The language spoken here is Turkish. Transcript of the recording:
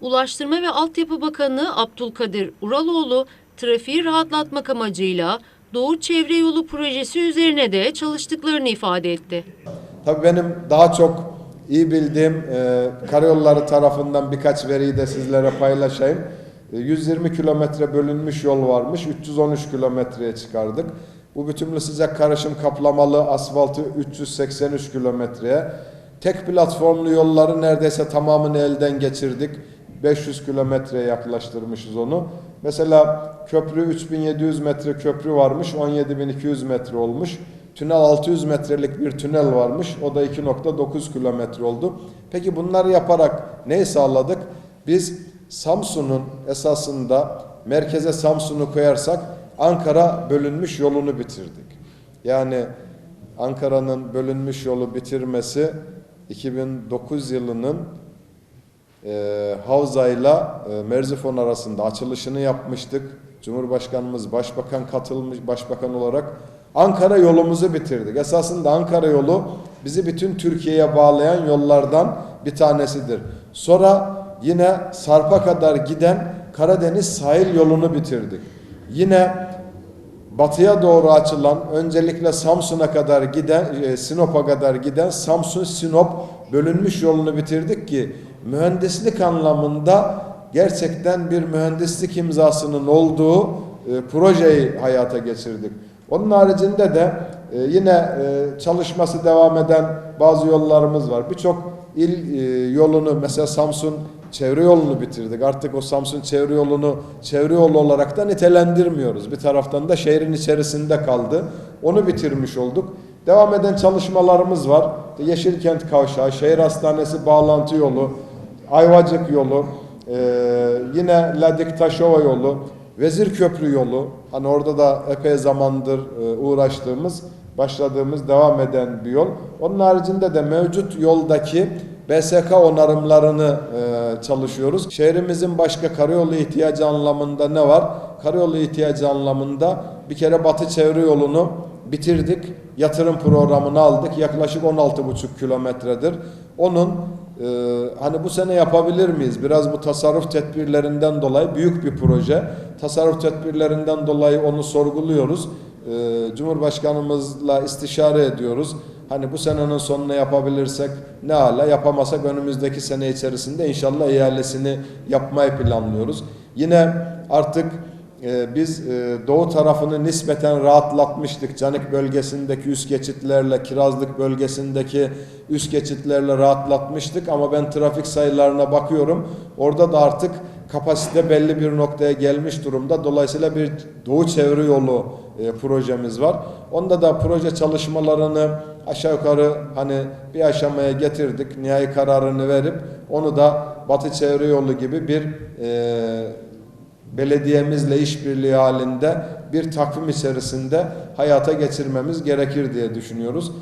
Ulaştırma ve Altyapı Bakanı Abdülkadir Uraloğlu trafiği rahatlatmak amacıyla Doğu Çevre Yolu projesi üzerine de çalıştıklarını ifade etti. Tabii benim daha çok iyi bildiğim e, karayolları tarafından birkaç veriyi de sizlere paylaşayım. E, 120 kilometre bölünmüş yol varmış. 313 kilometreye çıkardık. Bu bütünlü sıcak karışım kaplamalı asfaltı 383 kilometreye. Tek platformlu yolları neredeyse tamamını elden geçirdik. 500 kilometreye yaklaştırmışız onu. Mesela köprü 3700 metre köprü varmış. 17200 metre olmuş. Tünel 600 metrelik bir tünel varmış. O da 2.9 kilometre oldu. Peki bunları yaparak neyi sağladık? Biz Samsun'un esasında merkeze Samsun'u koyarsak Ankara bölünmüş yolunu bitirdik. Yani Ankara'nın bölünmüş yolu bitirmesi 2009 yılının e, Havza'yla e, Merzifon arasında açılışını yapmıştık. Cumhurbaşkanımız başbakan katılmış başbakan olarak Ankara yolumuzu bitirdik. Esasında Ankara yolu bizi bütün Türkiye'ye bağlayan yollardan bir tanesidir. Sonra yine Sarp'a kadar giden Karadeniz sahil yolunu bitirdik. Yine batıya doğru açılan öncelikle Samsun'a kadar giden e, Sinop'a kadar giden Samsun Sinop bölünmüş yolunu bitirdik ki mühendislik anlamında gerçekten bir mühendislik imzasının olduğu e, projeyi hayata geçirdik. Onun haricinde de e, yine e, çalışması devam eden bazı yollarımız var. Birçok il e, yolunu mesela Samsun çevre yolunu bitirdik. Artık o Samsun çevre yolunu çevre yolu olarak da nitelendirmiyoruz. Bir taraftan da şehrin içerisinde kaldı. Onu bitirmiş olduk. Devam eden çalışmalarımız var. Yeşilkent Kavşağı, Şehir Hastanesi bağlantı yolu, Ayvacık yolu, e, yine Ladik Taşova yolu, Vezir Köprü yolu. Hani orada da epey zamandır e, uğraştığımız, başladığımız, devam eden bir yol. Onun haricinde de mevcut yoldaki BSK onarımlarını e, çalışıyoruz. Şehrimizin başka karayolu ihtiyacı anlamında ne var? Karayolu ihtiyacı anlamında bir kere Batı Çevre Yolu'nu bitirdik. Yatırım programını aldık. Yaklaşık 16,5 kilometredir. Onun e, hani bu sene yapabilir miyiz? Biraz bu tasarruf tedbirlerinden dolayı büyük bir proje. Tasarruf tedbirlerinden dolayı onu sorguluyoruz. E, Cumhurbaşkanımızla istişare ediyoruz. Hani bu senenin sonuna yapabilirsek ne hala yapamasak önümüzdeki sene içerisinde inşallah ihalesini yapmayı planlıyoruz. Yine artık e, biz e, doğu tarafını nispeten rahatlatmıştık. Canik bölgesindeki üst geçitlerle, Kirazlık bölgesindeki üst geçitlerle rahatlatmıştık ama ben trafik sayılarına bakıyorum. Orada da artık kapasite belli bir noktaya gelmiş durumda. Dolayısıyla bir doğu çevre yolu e, projemiz var. Onda da proje çalışmalarını aşağı yukarı hani bir aşamaya getirdik. Nihai kararını verip onu da Batı Çevre Yolu gibi bir e, belediyemizle işbirliği halinde bir takvim içerisinde hayata geçirmemiz gerekir diye düşünüyoruz.